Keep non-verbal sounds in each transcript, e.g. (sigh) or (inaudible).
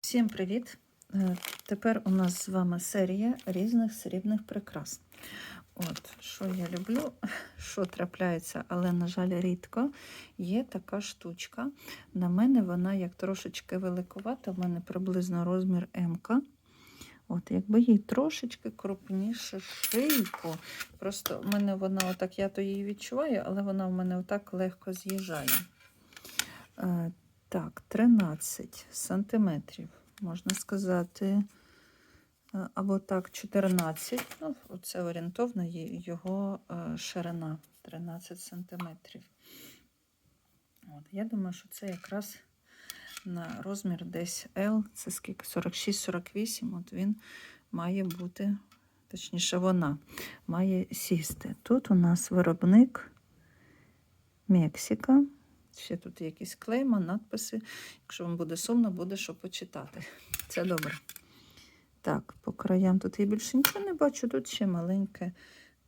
Всім привіт! Е, Тепер у нас з вами серія різних срібних прикрас. От, що я люблю, (laughs) що трапляється, але, на жаль, рідко. Є така штучка. На мене вона як трошечки великувата, в мене приблизно розмір М. От, якби їй трошечки крупніше шийку. Просто в мене вона отак, я то її відчуваю, але вона в мене отак легко з'їжджає. Так, 13 сантиметрів, можна сказати. Е, Або так, 14. Ну, це орієнтовно його е, ширина 13 сантиметрів. От, я думаю, що це якраз на розмір десь L, це скільки? 46-48. От він має бути, точніше, вона має сісти. Тут у нас виробник Мексика. Ще тут якісь клейма, надписи. Якщо вам буде сумно, буде що почитати. Це добре. Так, по краям тут я більше нічого не бачу, тут ще маленьке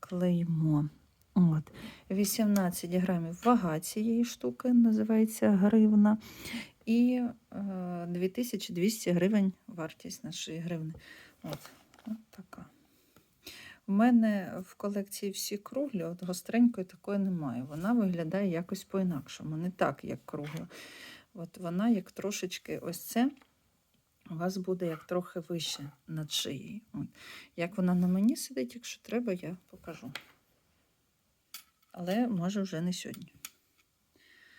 клеймо. От. 18 грамів вага цієї штуки, називається гривна. І е, 2200 гривень вартість нашої гривни. От, от така. У мене в колекції всі круглі, от гостренької такої немає. Вона виглядає якось по-інакшому, не так, як кругла. От вона як трошечки ось це у вас буде як трохи вище над шиєю. Як вона на мені сидить, якщо треба, я покажу. Але може вже не сьогодні.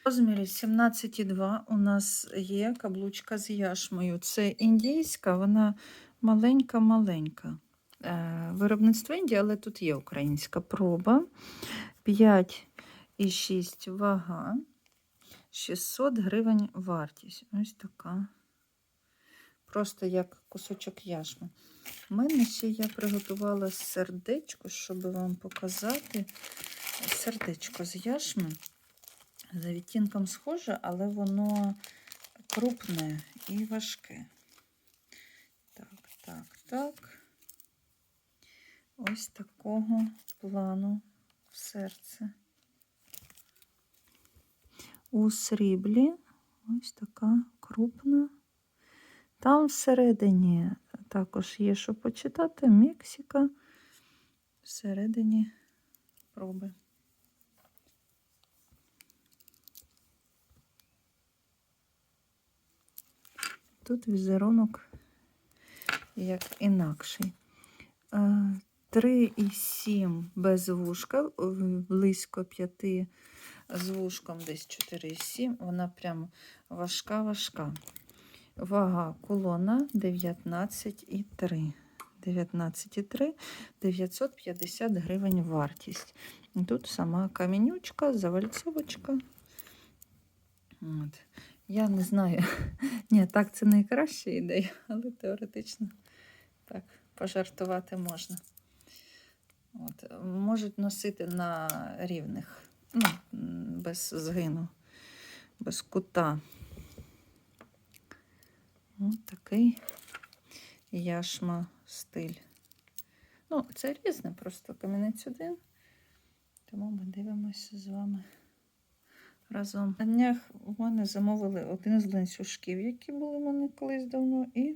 В розмірі 17,2 у нас є каблучка з яшмою. Це індійська, вона маленька-маленька. Е, Виробництво Індії, але тут є українська проба. 5,6 вага. 600 гривень вартість. Ось така. Просто як кусочок яшми. У мене ще я приготувала сердечко, щоб вам показати. Сердечко з яшми. За відтінком схоже, але воно крупне і важке. Так, так, так. Ось такого плану серце. У сріблі ось така крупна. Там всередині також є, що почитати. Мексика. Всередині проби. Тут візерунок як інакший. 3,7 без вушка, близько 5 з вушком десь 4,7. Вона прям важка-важка. Вага колона 19,3. 19,3, 950 гривень вартість. Тут сама камінючка, завальцовочка. От. Я не знаю. (laughs) Ні, так це найкраща ідея, але теоретично так пожартувати можна. От. Можуть носити на рівних, ну, без згину, без кута. Ось такий яшма стиль. Ну, це різне, просто камінець один. Тому ми дивимося з вами разом. На днях у мене замовили один з ланцюжків, які були в мене колись давно. І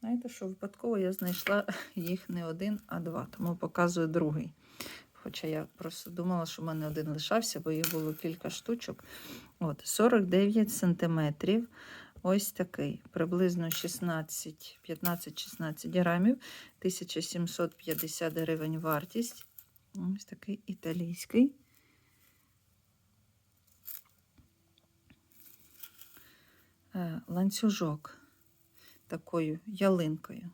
знаєте, що випадково я знайшла (laughs) їх не один, а два. Тому показую другий. Хоча я просто думала, що в мене один лишався, бо їх було кілька штучок. От, 49 сантиметрів. Ось такий, приблизно 15-16 грамів, 1750 гривень вартість. Ось такий італійський. Е, Ланцюжок такою ялинкою.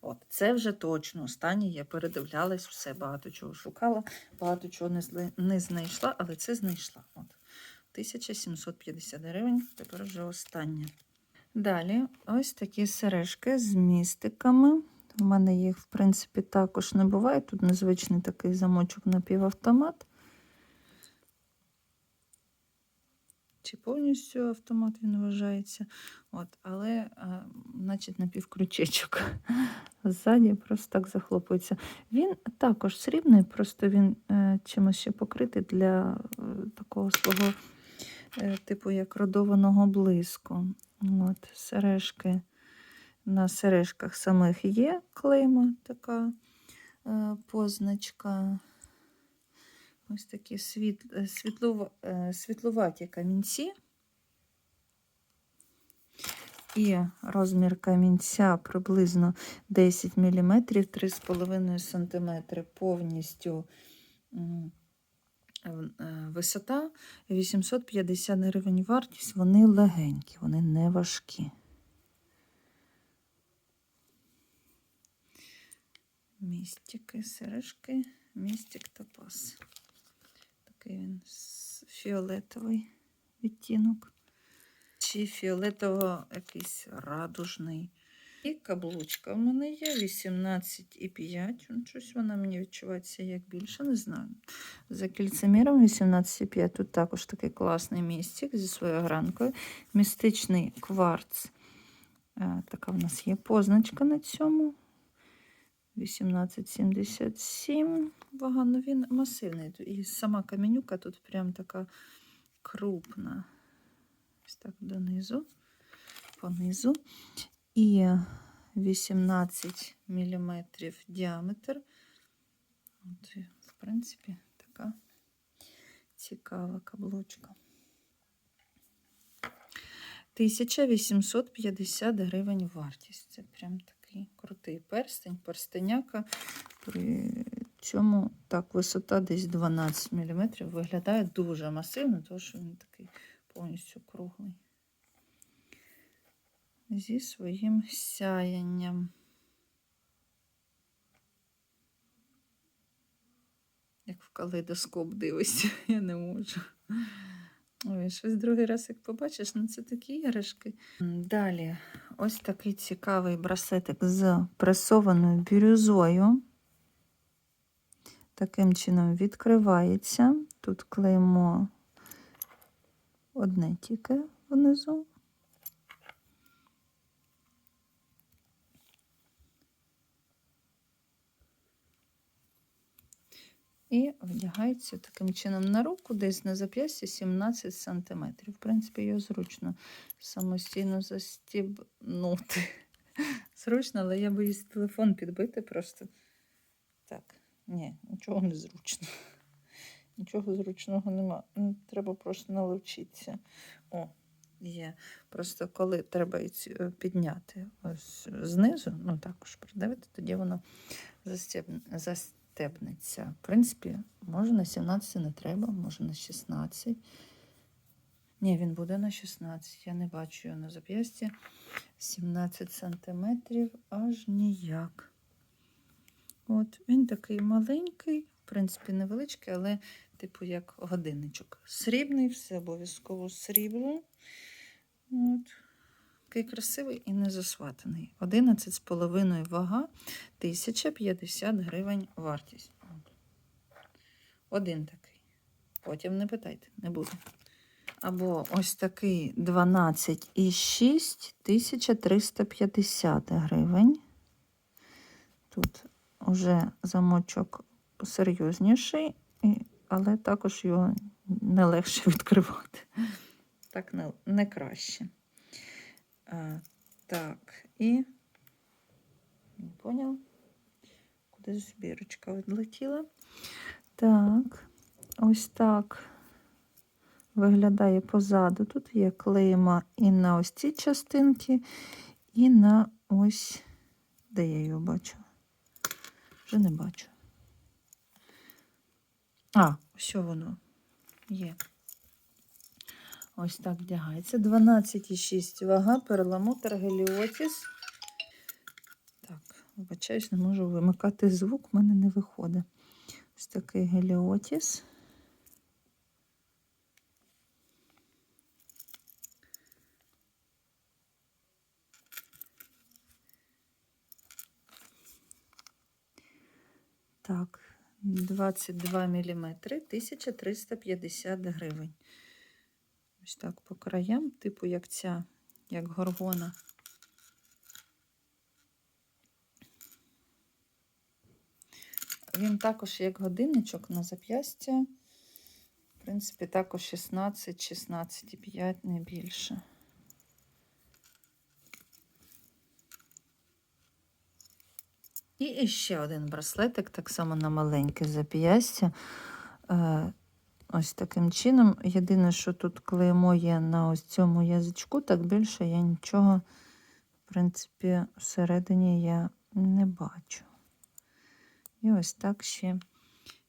От, це вже точно. Останнє я передивлялась, все багато чого шукала, багато чого не, не знайшла, але це знайшла. От. 1750 гривень, тепер вже останнє. Далі ось такі сережки з містиками. У мене їх, в принципі, також не буває. Тут незвичний такий замочок напівавтомат. Чи повністю автомат він вважається. От, Але, а, значить, напівключечок. Ззаді просто так захлопується. Він також срібний, просто він е, чимось ще покритий для е, такого свого е, типу як родованого блиску. От, сережки. На сережках самих є клейма така е, позначка. Ось такі світ, е, е, світлуваті камінці. І розмір камінця приблизно 10 мм, 3,5 см повністю е, висота 850 гривень вартість. Вони легенькі, вони не важкі. Містики, сережки, містик топаз. Такий він фіолетовий відтінок. Чи фіолетово якийсь радужний. І каблучка в мене є 18,5. Ну, Щось вона мені відчувається як більше, не знаю. За кільцеміром 18,5. Тут також такий класний містик зі своєю гранкою. Містичний кварц. Е, Така в нас є позначка на цьому. 1877. Вага, ну він масивний. І сама каменюка тут прям така крупна. Ось так донизу, понизу. І 18 мм діаметр. От, в принципі, така цікава каблучка. 1850 гривень вартість. Це прям такий крутий перстень, перстеняка. При цьому так, висота десь 12 мм. Виглядає дуже масивно, тому що він такий повністю круглий. Зі своїм сяянням. Як в калейдоскоп дивишся, (laughs) я не можу. Ой, щось другий раз, як побачиш, ну це такі іграшки. Далі, ось такий цікавий браслетик з пресованою бірюзою. Таким чином відкривається. Тут клеймо одне тільки внизу. І вдягається таким чином на руку, десь на зап'ясті 17 см. В принципі, його зручно самостійно застібнути. (laughs) Зручно, але я боюсь телефон підбити просто. Так, ні, нічого не зручно. (laughs) Нічого зручного нема. Треба просто наловчитися. О, є. Просто коли треба е, підняти ось знизу, ну також придавити, тоді воно застеб- застебнеться. В принципі, може на 17 не треба, може на 16. Ні, він буде на 16. Я не бачу його на зап'ясті. 17 сантиметрів аж ніяк. От, він такий маленький, в принципі, невеличкий, але, типу, як годинничок. Срібний, все обов'язково срібло. От. Такий красивий і не засватаний. 11,5 вага, 1050 гривень вартість. Один такий. Потім не питайте, не буде. Або ось такий 12,6, 1350 гривень. Тут уже замочок посерйозніший, і- але також його не легше (laughs) відкривати. Так не, не краще. А, так, і не поняв, куди ж бірочка відлетіла. Так, ось так виглядає позаду. Тут є клейма і на ось ці частинки, і на ось, де я його бачу. Вже не бачу. А, ось воно є. Ось так вдягається. 12,6 вага, перламутр, геліотіс. Так, вибачаюсь, не можу вимикати звук, в мене не виходить. Ось такий геліотіс. Так, 22 мм, 1350 гривень. Ось так по краям, типу як ця, як горгона. Він також як годинничок на зап'ястя В принципі, також 16, 16,5, не більше. І ще один браслетик, так само на маленьке зап'ястя. Е, Ось таким чином. Єдине, що тут клеймо є на ось цьому язичку, так більше я нічого, в принципі, всередині я не бачу. І ось так ще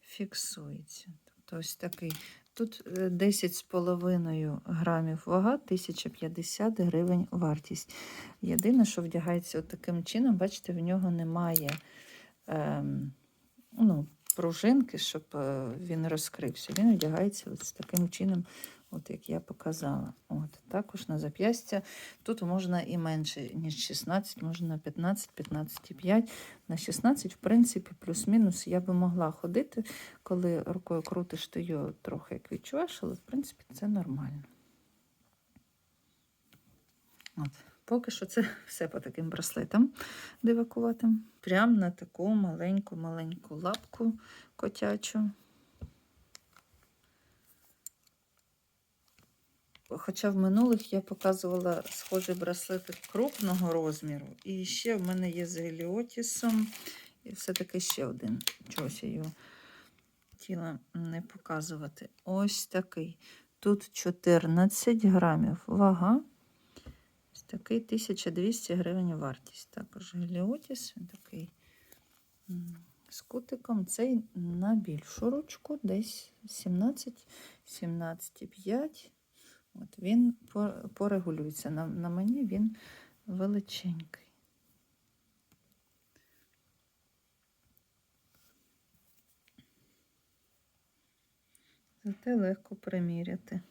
фіксується. Тобто ось такий. Тут е, 10,5 грамів вага, 1050 гривень вартість. Єдине, що вдягається таким чином, бачите, в нього немає ем, ну, пружинки, щоб е, він розкрився. Він одягається з таким чином, от як я показала. От, також на зап'ястя. Тут можна і менше, ніж 16, можна на 15, 15,5. На 16, в принципі, плюс-мінус я би могла ходити, коли рукою крутиш, ти його трохи як відчуваєш, але в принципі це нормально. От. Поки що це (laughs) все по таким браслетам дивакуватим. Прям на таку маленьку-маленьку лапку котячу. Хоча в минулих я показувала схожий браслетик крупного розміру. І ще в мене є з геліотісом. І все-таки ще один. Чогось я його хотіла не показувати. Ось такий. Тут 14 грамів вага. Такий 1200 гривень вартість. Також геліотіс, такий з кутиком. Цей на більшу ручку, десь 17, 17,5. От він порегулюється. На, на мені він величенький. Зате легко приміряти.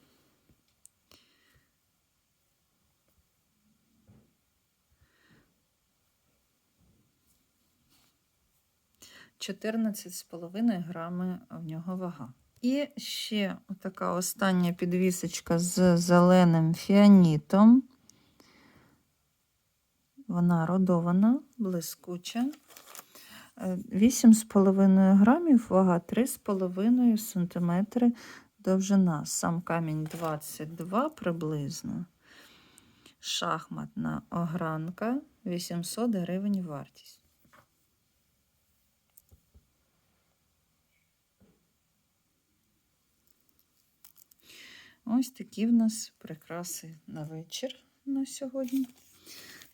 Чотирнадцять з половиною грами в нього вага. І ще така остання підвісочка з зеленим фіанітом. Вона родована, блискуча. Е, 8,5 грамів, вага 3,5 см довжина. Сам камінь 22 приблизно. Шахматна огранка 800 гривень вартість. Ось такі в нас прикраси на вечір на сьогодні.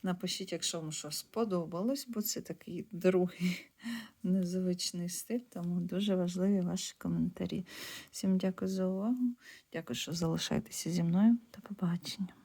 Напишіть, якщо вам щось сподобалось, бо це такий другий (laughs) незвичний стиль, тому дуже важливі ваші коментарі. Всім дякую за увагу. Дякую, що залишаєтеся зі мною. До побачення.